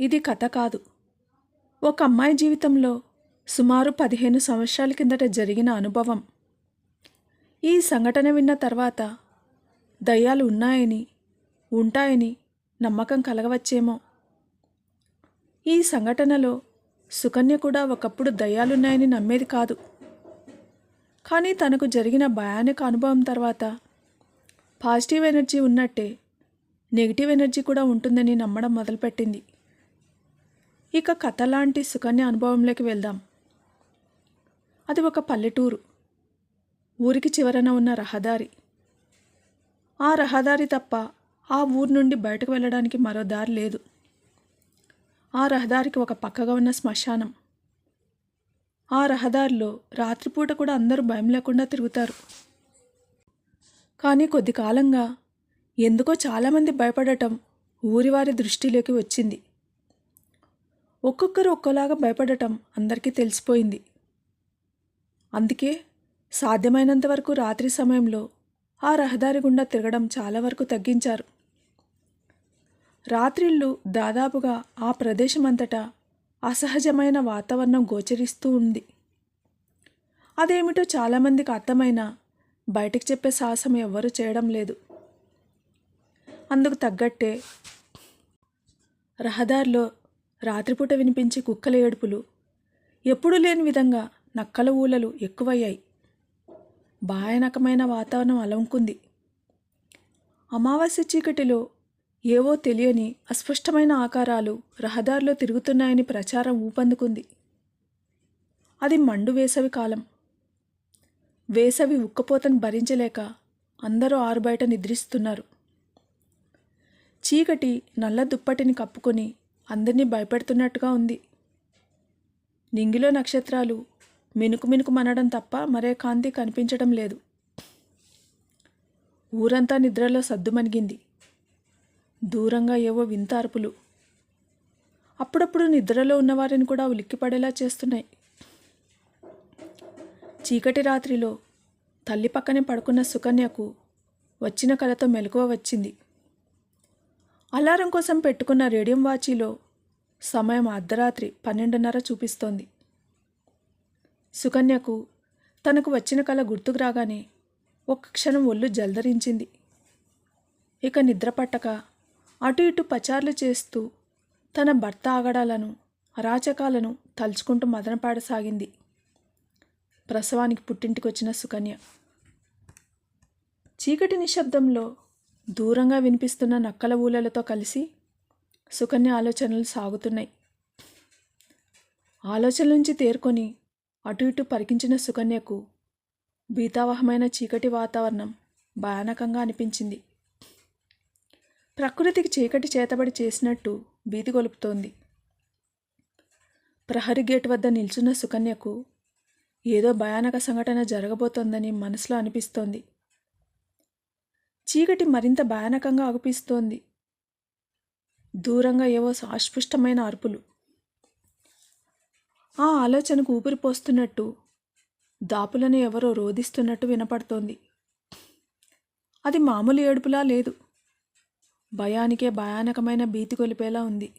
ఇది కథ కాదు. ఒక అమ్మాయి జీవితంలో సుమారు పదిహేను సంవత్సరాల కిందట జరిగిన అనుభవం. ఈ సంఘటన విన్న తర్వాత దయ్యాలు ఉన్నాయని ఉంటాయని నమ్మకం కలగవచ్చేమో. ఈ సంఘటనలో సుకన్య కూడా ఒకప్పుడు దయ్యాలున్నాయని నమ్మేది కాదు. కానీ తనకు జరిగిన భయానక అనుభవం తర్వాత పాజిటివ్ ఎనర్జీ ఉన్నట్టే నెగిటివ్ ఎనర్జీ కూడా ఉంటుందని నమ్మడం మొదలుపెట్టింది. ఇక కథ లాంటి సుకన్య అనుభవంలోకి వెళ్దాం. అది ఒక పల్లెటూరు. ఊరికి చివరన ఉన్న రహదారి. ఆ రహదారి తప్ప ఆ ఊరు నుండి బయటకు వెళ్ళడానికి మరో దారి లేదు. ఆ రహదారికి ఒక పక్కగా ఉన్న శ్మశానం. ఆ రహదారిలో రాత్రిపూట కూడా అందరూ భయం లేకుండా తిరుగుతారు. కానీ కొద్ది కాలంగా ఎందుకో చాలామంది భయపడటం ఊరివారి దృష్టిలోకి వచ్చింది. ఒక్కొక్కరు ఒక్కోలాగా భయపడటం అందరికీ తెలిసిపోయింది. అందుకే సాధ్యమైనంత వరకు రాత్రి సమయంలో ఆ రహదారి గుండా తిరగడం చాలా వరకు తగ్గించారు. రాత్రిళ్ళు దాదాపుగా ఆ ప్రదేశం అంతటా అసహజమైన వాతావరణం గోచరిస్తూ ఉంది. అదేమిటో చాలామందికి అర్థమైనా బయటకు చెప్పే సాహసం ఎవ్వరూ చేయడం లేదు. అందుకు తగ్గట్టే రహదారిలో రాత్రిపూట వినిపించే కుక్కల ఏడుపులు ఎప్పుడూ లేని విధంగా నక్కల ఊలలు ఎక్కువయ్యాయి. భయానకమైన వాతావరణం అలంకుంది అమావాస్య చీకటిలో ఏవో తెలియని అస్పష్టమైన ఆకారాలు రహదారిలో తిరుగుతున్నాయని ప్రచారం ఊపందుకుంది. అది మండు వేసవి కాలం. వేసవి ఉక్కపోతను భరించలేక అందరూ ఆరుబయట నిద్రిస్తున్నారు. చీకటి నల్ల దుప్పటిని కప్పుకొని అందరినీ భయపెడుతున్నట్టుగా ఉంది. నింగిలో నక్షత్రాలు మినుకు మినుకు మనడం తప్ప మరే కాంతి కనిపించడం లేదు. ఊరంతా నిద్రలో సద్దుమణిగింది దూరంగా ఏవో వింత అరుపులు అప్పుడప్పుడు నిద్రలో ఉన్నవారిని కూడా ఉలిక్కిపడేలా చేస్తున్నాయి. చీకటి రాత్రిలో తల్లి పక్కనే పడుకున్న సుకన్యకు వచ్చిన కలతో మెలకువ వచ్చింది. అలారం కోసం పెట్టుకున్న రేడియం వాచీలో సమయం అర్ధరాత్రి పన్నెండున్నర చూపిస్తోంది. సుకన్యకు తనకు వచ్చిన కళ గుర్తుకు రాగానే ఒక్క క్షణం ఒళ్ళు జల్దరించింది. ఇక నిద్ర పట్టక అటు ఇటు పచార్లు చేస్తూ తన భర్త ఆగడాలను అరాచకాలను తలుచుకుంటూ మదనపాడసాగింది ప్రసవానికి పుట్టింటికి వచ్చిన సుకన్య చీకటి నిశ్శబ్దంలో దూరంగా వినిపిస్తున్న నక్కల ఊలలతో కలిసి సుకన్య ఆలోచనలు సాగుతున్నాయి. ఆలోచన నుంచి తేరుకొని అటు ఇటు పరికించిన సుకన్యకు భీతావహమైన చీకటి వాతావరణం భయానకంగా అనిపించింది. ప్రకృతికి చీకటి చేతబడి చేసినట్టు భీతి గొలుపుతోంది. ప్రహరీ గేట్ వద్ద నిల్చున్న సుకన్యకు ఏదో భయానక సంఘటన జరగబోతోందని మనసులో అనిపిస్తోంది. చీకటి మరింత భయానకంగా అగుపిస్తోంది దూరంగా ఏవో అస్పష్టమైన అరుపులు. ఆ ఆలోచనకు ఊపిరిపోస్తున్నట్టు దాపులను ఎవరో రోధిస్తున్నట్టు వినపడుతోంది. అది మామూలు ఏడుపులా లేదు. భయానికే భయానకమైన భీతి కొలిపేలా ఉంది.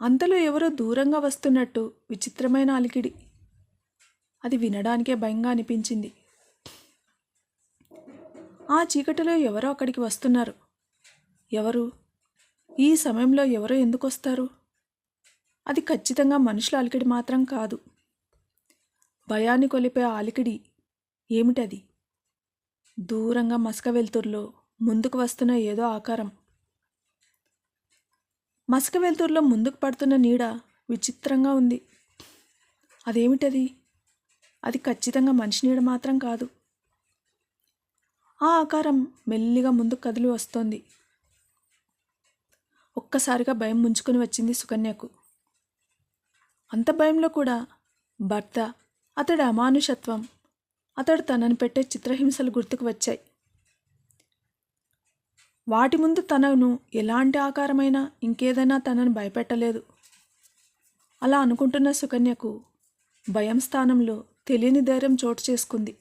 అంతలో ఎవరో దూరంగా వస్తున్నట్టు విచిత్రమైన అలికిడి. అది వినడానికే భయంగా అనిపించింది. ఆ చీకటిలో ఎవరో అక్కడికి వస్తున్నారు. ఎవరు? ఈ సమయంలో ఎవరో ఎందుకు వస్తారు అది ఖచ్చితంగా మనుషుల అలికిడి మాత్రం కాదు. భయాన్ని కొలిపే అలికిడి ఏమిటది? దూరంగా మసక వెలుతురులో ముందుకు వస్తున్న ఏదో ఆకారం. మసక వెలుతురులో ముందుకు పడుతున్న నీడ విచిత్రంగా ఉంది. అదేమిటది? అది ఖచ్చితంగా మనిషి నీడ మాత్రం కాదు. ఆ ఆకారం మెల్లిగా ముందుకు కదిలి వస్తోంది. ఒక్కసారిగా భయం ముంచుకొని వచ్చింది సుకన్యకు. అంత భయంలో కూడా భర్త అతడి అమానుషత్వం అతడు తనను పెట్టే చిత్రహింసలు గుర్తుకు వచ్చాయి. వాటి ముందు తనను ఎలాంటి ఆకారమైనా ఇంకేదైనా తనను భయపెట్టలేదు. అలా అనుకుంటున్న సుకన్యకు భయం స్థానంలో తెలియని ధైర్యం చోటు చేసుకుంది.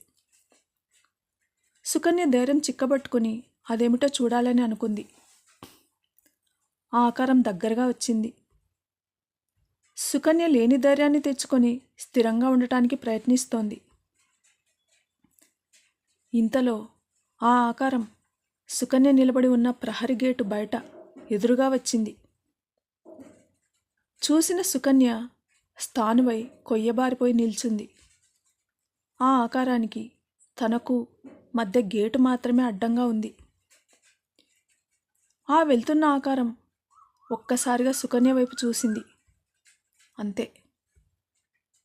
సుకన్య ధైర్యం చిక్కబట్టుకుని అదేమిటో చూడాలని అనుకుంది. ఆ ఆకారం దగ్గరగా వచ్చింది. సుకన్య లేని ధైర్యాన్ని తెచ్చుకొని స్థిరంగా ఉండటానికి ప్రయత్నిస్తోంది. ఇంతలో ఆ ఆకారం సుకన్య నిలబడి ఉన్న ప్రహరి గేటు బయట ఎదురుగా వచ్చింది. చూసిన సుకన్య స్థానువై కొయ్యబారిపోయి నిల్చుంది. ఆ ఆకారానికి తనకు మధ్య గేటు మాత్రమే అడ్డంగా ఉంది. ఆ వెళ్తున్న ఆకారం ఒక్కసారిగా సుకన్య వైపు చూసింది. అంతే.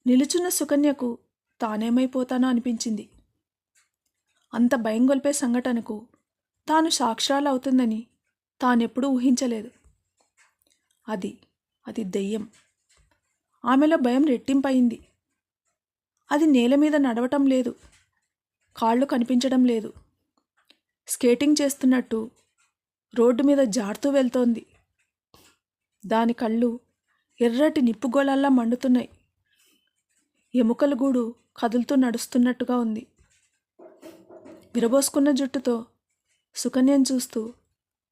నిలుచున్న సుకన్యకు తానేమైపోతానో అనిపించింది. అంత భయం గొల్పే సంఘటనకు తాను సాక్షరాలు అవుతుందని తానెప్పుడూ ఊహించలేదు. అది అది దెయ్యం. ఆమెలో భయం రెట్టింపయింది. అది నేల మీద నడవటం లేదు. కాళ్ళు కనిపించడం లేదు. స్కేటింగ్ చేస్తున్నట్టు రోడ్డు మీద జారుతూ వెళ్తోంది. దాని కళ్ళు ఎర్రటి నిప్పుగోళాల్లా మండుతున్నాయి. ఎముకల గూడు కదులుతూ నడుస్తున్నట్టుగా ఉంది. విరబోసుకున్న జుట్టుతో సుకన్యను చూస్తూ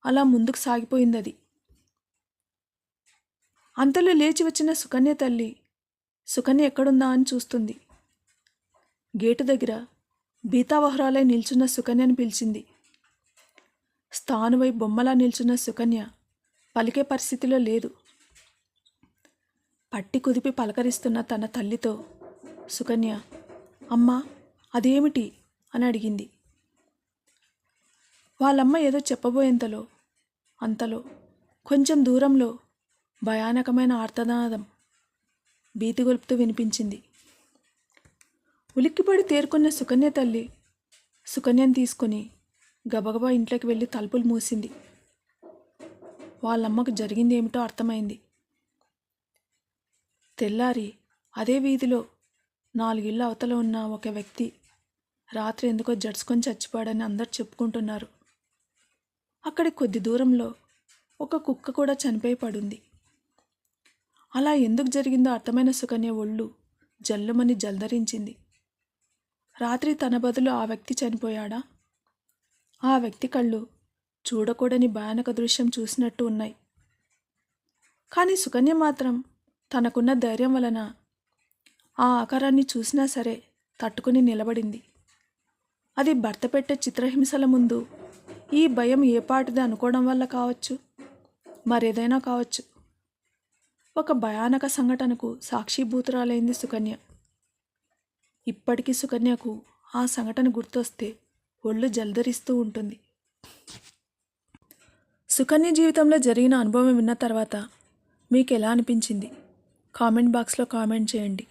అలా ముందుకు సాగిపోయింది అది. అంతలో లేచి వచ్చిన సుకన్య తల్లి సుకన్య ఎక్కడుందా? అని చూస్తుంది. గేటు దగ్గర బీతావహరాలై నిల్చున్న సుకన్యను పిలిచింది. స్థానువై బొమ్మలా నిల్చున్న సుకన్య పలికే పరిస్థితిలో లేదు. పట్టి కుదిపి పలకరిస్తున్న తన తల్లితో సుకన్య అమ్మా అదేమిటి? అని అడిగింది. వాళ్ళమ్మ ఏదో చెప్పబోయేంతలో అంతలో కొంచెం దూరంలో భయానకమైన ఆర్తనాదం భీతిగొలుపుతూ వినిపించింది. ఉలిక్కిపడి తేరుకున్న సుకన్య తల్లి సుకన్యను తీసుకొని గబగబా ఇంట్లోకి వెళ్ళి తలుపులు మూసింది. వాళ్ళమ్మకు జరిగింది ఏమిటో అర్థమైంది. తెల్లారి అదే వీధిలో నాలుగిళ్ళ అవతల ఉన్న ఒక వ్యక్తి రాత్రి ఎందుకో జడ్చుకొని చచ్చిపోయాడని అందరు చెప్పుకుంటున్నారు. అక్కడి కొద్ది దూరంలో ఒక కుక్క కూడా చనిపోయి పడుంది. అలా ఎందుకు జరిగిందో అర్థమైన సుకన్య ఒళ్ళు జల్లుమని జల్దరించింది. రాత్రి తన బదులు ఆ వ్యక్తి చనిపోయాడా? ఆ వ్యక్తి కళ్ళు చూడకూడని భయానక దృశ్యం చూసినట్టు ఉన్నాయి. కానీ సుకన్య మాత్రం తనకున్న ధైర్యం వలన ఆ ఆకారాన్ని చూసినా సరే తట్టుకుని నిలబడింది. అది భర్త పెట్టే చిత్రహింసల ముందు ఈ భయం ఏ పాటిది అనుకోవడం వల్ల కావచ్చు? మరేదైనా కావచ్చు. ఒక భయానక సంఘటనకు సాక్షిభూతురాలైంది సుకన్య. ఇప్పటికీ సుకన్యకు ఆ సంఘటన గుర్తొస్తే ఒళ్ళు జలధరిస్తూ ఉంటుంది. సుకన్య జీవితంలో జరిగిన అనుభవం విన్న తర్వాత మీకు ఎలా అనిపించింది? కామెంట్ బాక్స్లో కామెంట్ చేయండి.